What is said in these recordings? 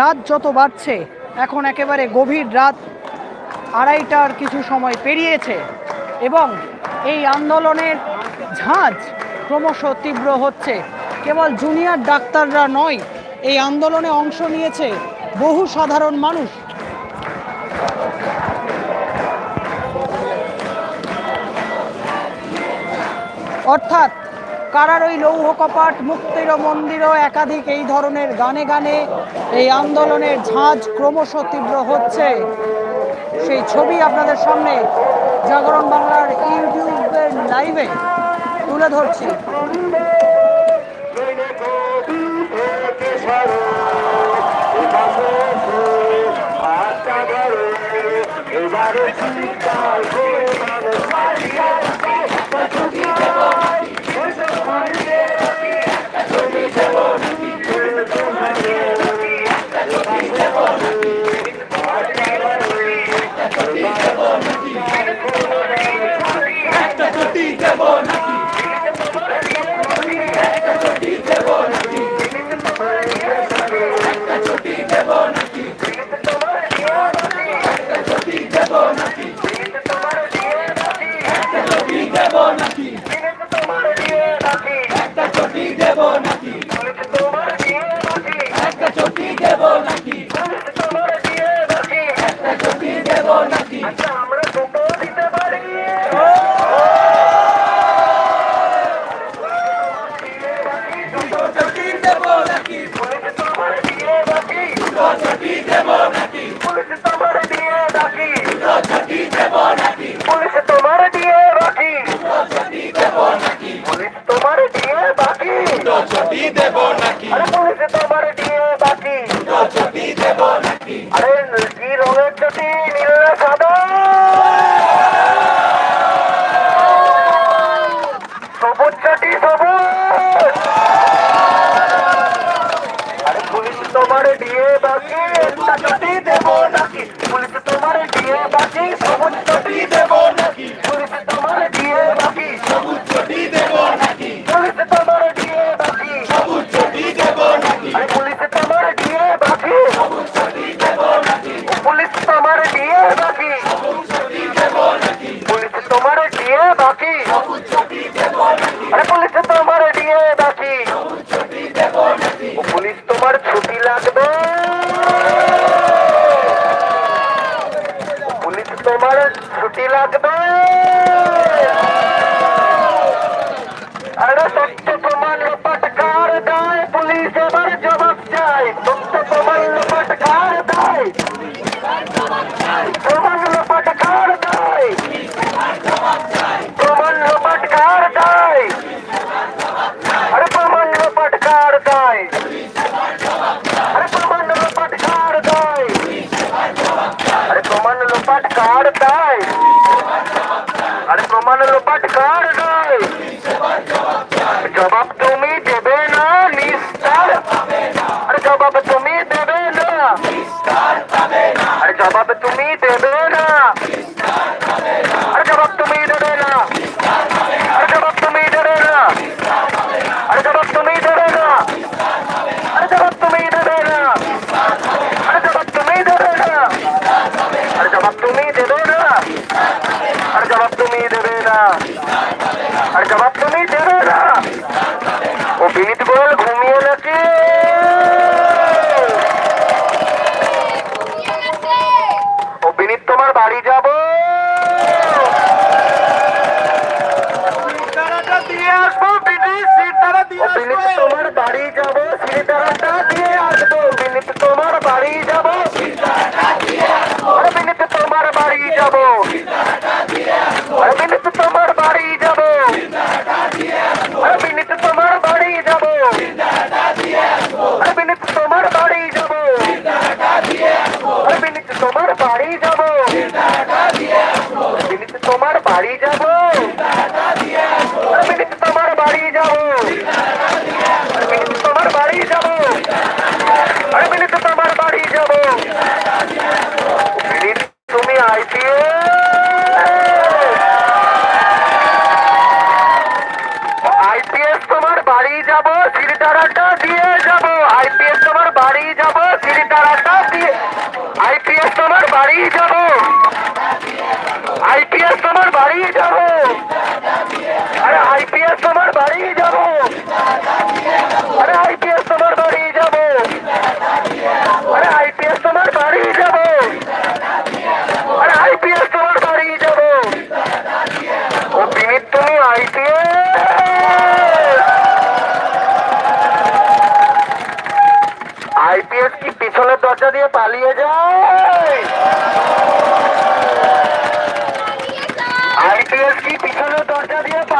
রাত যত বাড়ছে, এখন একেবারে গভীর রাত। আড়াইটার কিছু সময় পেরিয়েছে এবং এই আন্দোলনের ঝাঁজ ক্রমশ তীব্র হচ্ছে। কেবল জুনিয়র ডাক্তাররা নয়, এই আন্দোলনে অংশ নিয়েছে বহু সাধারণ মানুষ। অর্থাৎ কারার ওই লৌহ কপাট, মুক্তির মন্দিরও একাধিক এই ধরনের গানে গানে এই আন্দোলনের ঝাঁজ ক্রমশ তীব্র হচ্ছে। সেই ছবি আপনাদের সামনে জাগরণ বাংলার ইউটিউবের লাইভে তুলে ধরছি। কোটি দেব নাকি এক কোটি দেব নাকি? ছটি দেব নাকি? பாடுங்கள்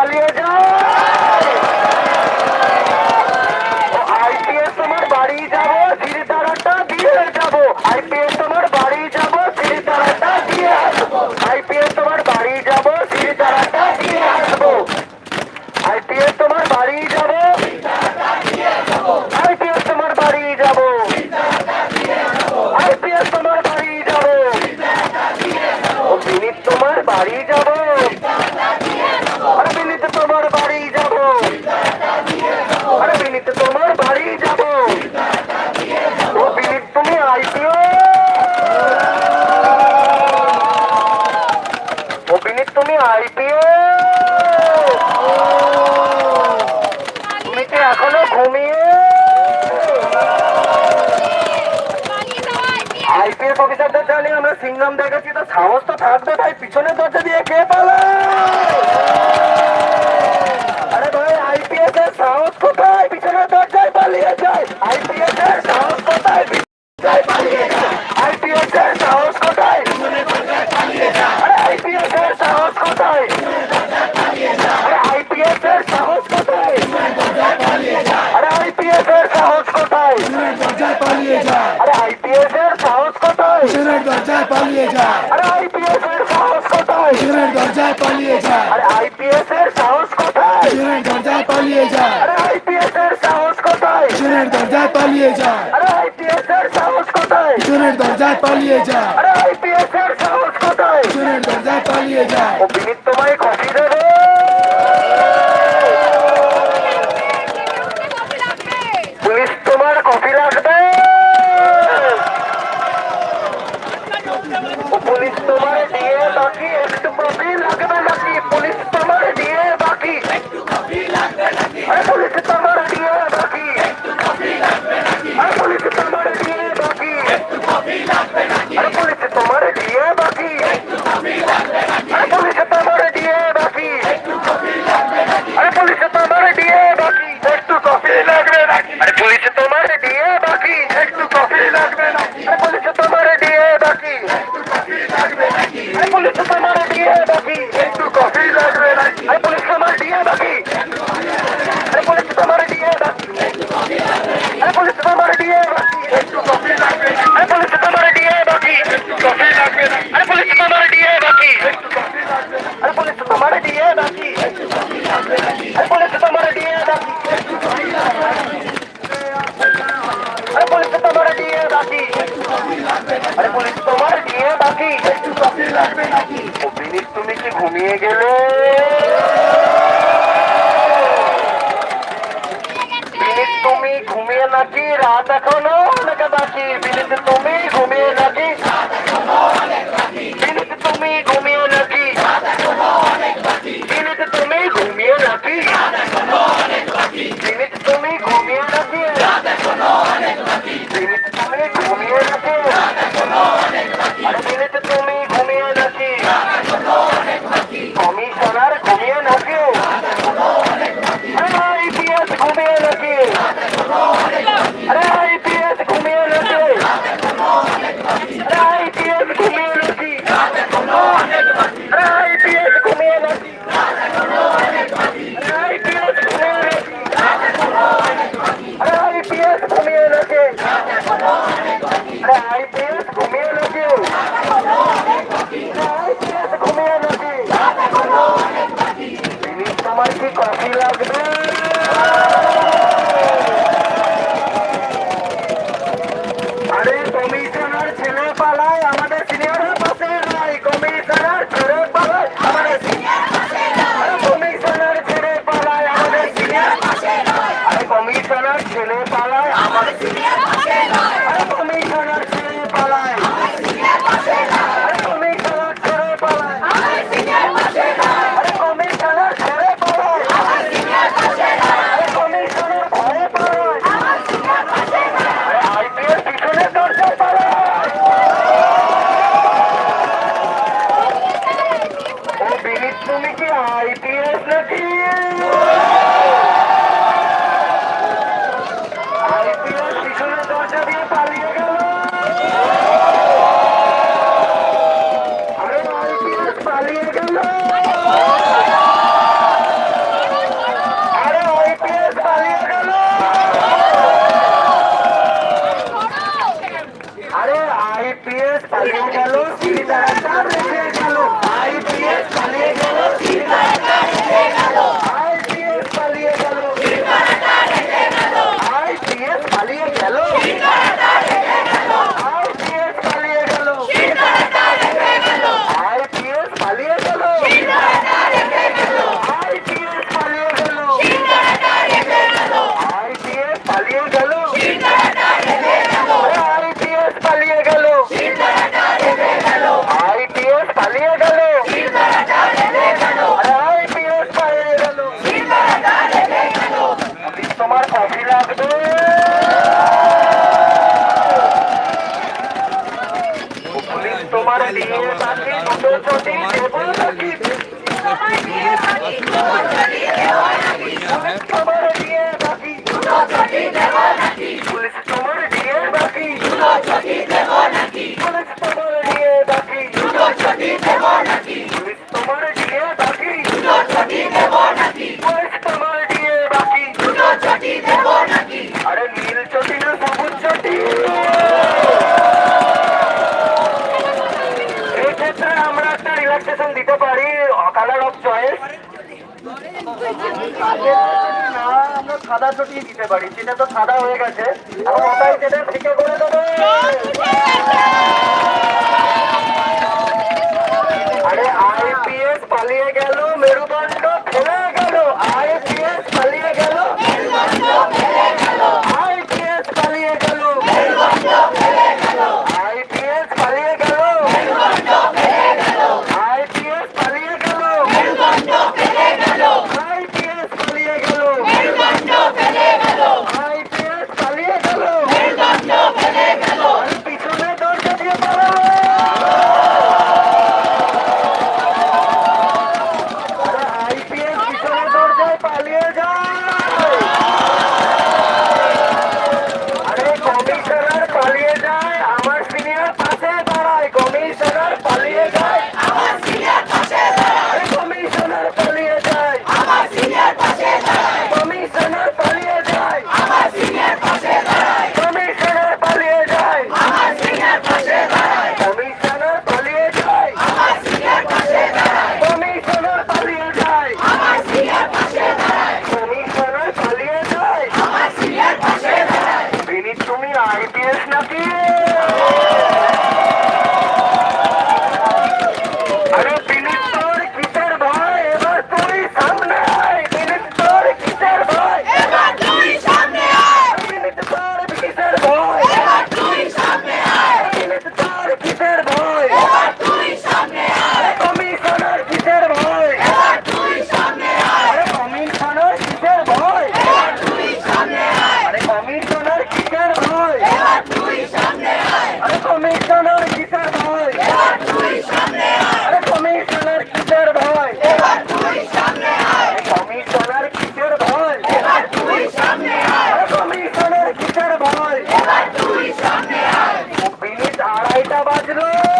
Alegra. নিয়ে আমরা সিংহাম দেখেছি, তো সাহস তো থাকবে ভাই, পিছনে দরজা দিয়ে কে পালা? আরে ভাই আইপিএস এর সাহস কোথায়? পিছনে দরজায় পালিয়ে যায়। আইপিএস এর সাহস কোথায়? কোথায় কিসের দরজায় পালিয়ে যায় আরে আইপিএস এর সাহস কোথায়? কিসের দরজায় পালিয়ে যায় আরে আইপিএস এর সাহস কোথায়? কিসের দরজায় পালিয়ে যায় আরে আইপিএস এর সাহস কোথায়? কিসের দরজায় পালিয়ে যায় আরে আইপিএস এর সাহস কোথায়? কিসের দরজায় পালিয়ে যায় আরে আইপিএস দরজায় পালিয়ে যায় পুলিশ তোমার দিয়ে বাকি পুলিশ তোমার দিয়ে বাকি পুলিশ তোমার দিয়ে বাকি পুলিশ তোমার দিয়ে বাকি পুলিশ তোমার দিয়ে বাকি পুলিশ তোমার দিয়ে বাকি পুলিশ তোমার দিয়ে বাকি পুলিশ তোমার দিয়ে বাকি পুলিশ তোমার দিয়ে বাকি মিনিট তুমি কি ঘুমিয়ে গেলে? মিনিট তুমি ঘুমিয়ে নাকি? রাত এখনও? নাকি বাকি? মিনিট তুমি ঘুমিয়ে নাকি? Hey! ছেলে পালায় আমাদের arriba. জমি জায়গায় পালিয়ে যায় Yabancılar!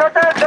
Shut up!